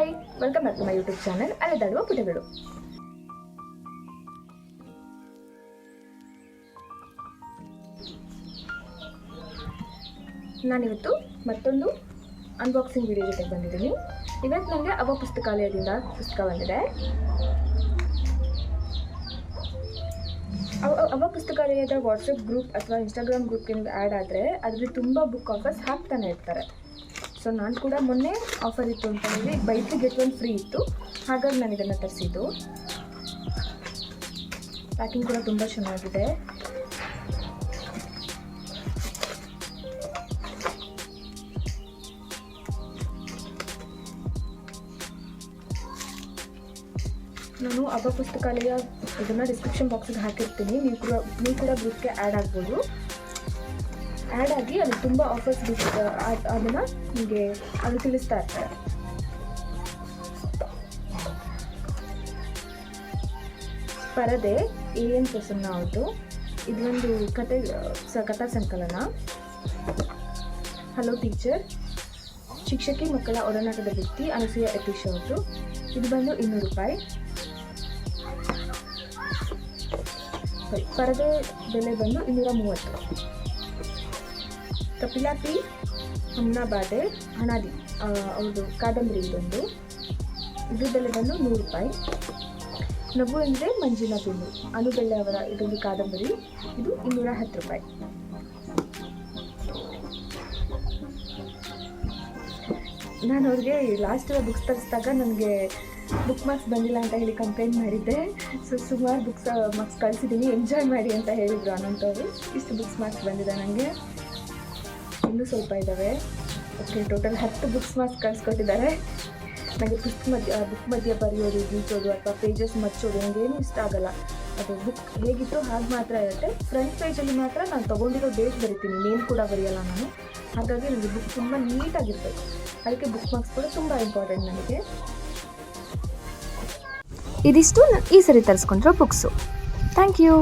Hi welcome back to my YouTube channel ಅಲೆದಾಡುವ ಪುಟಗಳು ನಾನಿವತ್ತು ಮತ್ತೊಂದು ಅನ್ಬಾಕ್ಸಿಂಗ್ ವಿಡಿಯೋ ಜೊತೆಗೆ ಬಂದಿದ್ದೀನಿ. ಇವತ್ತು ನನಗೆ ಅವ ಪುಸ್ತಕಾಲಯದಿಂದ ಪುಸ್ತಕ ಬಂದಿದೆ. ಅವ ಅವ ಪುಸ್ತಕಾಲಯದ ವಾಟ್ಸಪ್ ಗ್ರೂಪ್ ಅಥವಾ ಇನ್ಸ್ಟಾಗ್ರಾಮ್ ಗ್ರೂಪ್ಗೆ ಆ್ಯಡ್ ಆದರೆ ಅದರಲ್ಲಿ ತುಂಬ ಬುಕ್ ಆಫರ್ಸ್ ಹಾಕ್ತಾನೆ ಇರ್ತಾರೆ. ಸೊ ನಾನು ಕೂಡ ಮೊನ್ನೆ ಆಫರ್ ಇತ್ತು ಅಂತ ಹೇಳಿ buy three get one free ಇತ್ತು. ಹಾಗಾಗಿ ನಾನು ಇದನ್ನು ತರಿಸಿದ್ದು. ಪ್ಯಾಕಿಂಗ್ ಕೂಡ ತುಂಬ ಚೆನ್ನಾಗಿದೆ. ನಾನು ಅಬ್ಬ ಪುಸ್ತಕಾಲಯ ಇದನ್ನು ಡಿಸ್ಕ್ರಿಪ್ಷನ್ ಬಾಕ್ಸಿಗೆ ಹಾಕಿರ್ತೀನಿ. ನೀವು ಕೂಡ ನೀವು ಕೂಡ ಗ್ರೂಪ್ಗೆ ಆ್ಯಡ್ ಆಗ್ಬೋದು. ಆ್ಯಡ್ ಆಗಿ ಅದು ತುಂಬ ಆಫರ್ಸ್ ಅದನ್ನು ನಿಮಗೆ ಅದು ತಿಳಿಸ್ತಾ ಇರ್ತಾರೆ. ಪರದೆ ಎ ಎನ್ ಪ್ರಸನ್ನ ಅವ್ರದ್ದು ಇದೊಂದು ಕತೆ, ಸ, ಕಥಾ ಸಂಕಲನ. ಹಲೋ ಟೀಚರ್ ಶಿಕ್ಷಕಿ ಮಕ್ಕಳ ಒಡನಾಟದ ವ್ಯಕ್ತಿ ಅನಸೂಯ ಯತೀಶ್ ಅವರು ಇದು ಬಂದು ಇನ್ನೂರು ರೂಪಾಯಿ. ಪರದೆ ಬೆಲೆ ಬಂದು ಇನ್ನೂರ ಮೂವತ್ತು. ಕಪಿಲಾ ಹಮ್ನಾಬಾದೆ ಹಣಾದಿ ಅವ್ರದ್ದು ಕಾದಂಬರಿ ಇದೊಂದು. ಇದು ಬೆಲೆ ಬಂದು ನೂರು ರೂಪಾಯಿ. ನಗು ಅಂದರೆ ಮಂಜಿನ ಬಿಲ್ಲು ಅನುಬೆಳ್ಳೆ ಅವರ ಇದೊಂದು ಕಾದಂಬರಿ. ಇದು ಇನ್ನೂರ ಹತ್ತು ರೂಪಾಯಿ. ನಾನು ಅವ್ರಿಗೆ ಲಾಸ್ಟ್ ಬುಕ್ಸ್ ತರಿಸಿದಾಗ ನನಗೆ ಬುಕ್ ಮಾರ್ಕ್ಸ್ ಬಂದಿಲ್ಲ ಅಂತ ಹೇಳಿ ಕಂಪ್ಲೇಂಟ್ ಮಾಡಿದ್ದೆ. ಸೊ ಸುಮಾರು ಬುಕ್ಸ್ ಮಾರ್ಕ್ಸ್ ಕಳಿಸಿದ್ದೀನಿ ಎಂಜಾಯ್ ಮಾಡಿ ಅಂತ ಹೇಳಿದರು ಅನಂತವರು. ಇಷ್ಟು ಬುಕ್ಸ್ ಮಾರ್ಕ್ಸ್ ಬಂದಿದೆ ನನಗೆ ಇನ್ನೂ ಸ್ವಲ್ಪ ಇದ್ದಾವೆ ಓಕೆ ಟೋಟಲ್ ಹತ್ತು ಬುಕ್ಸ್ ಮಾರ್ಕ್ಸ್ ಕಳಿಸ್ಕೊಟ್ಟಿದ್ದಾರೆ. ನನಗೆ ಬುಕ್ ಮಧ್ಯ ಬುಕ್ ಮಧ್ಯೆ ಬರೆಯೋದು, ಗೀಚೋದು ಅಥವಾ ಪೇಜಸ್ ಮಚ್ಚೋದು ನನಗೇನು ಇಷ್ಟ ಆಗಲ್ಲ. ಅದು ಬುಕ್ ಹೇಗಿತ್ತು ಹಾಗೆ ಮಾತ್ರ ಇರುತ್ತೆ. ಫ್ರಂಟ್ ಪೇಜಲ್ಲಿ ಮಾತ್ರ ನಾನು ತೊಗೊಂಡಿರೋ ಡೇಟ್ ಬರಿತೀನಿ. ನೇಮ್ ಕೂಡ ಬರೆಯಲ್ಲ ನಾನು. ಹಾಗಾಗಿ ನನಗೆ ಬುಕ್ ತುಂಬ ನೀಟಾಗಿರ್ಬೇಕು ಅದಕ್ಕೆ ಬುಕ್ ಮಾರ್ಕ್ಸ್ ಕೂಡ ತುಂಬ ಇಂಪಾರ್ಟೆಂಟ್ ನನಗೆ. ಇದಿಷ್ಟು. ಈ ಸರಿ ತರಿಸ್ಕೊಂಡಿರೋ ಬುಕ್ಸು ಥ್ಯಾಂಕ್ ಯು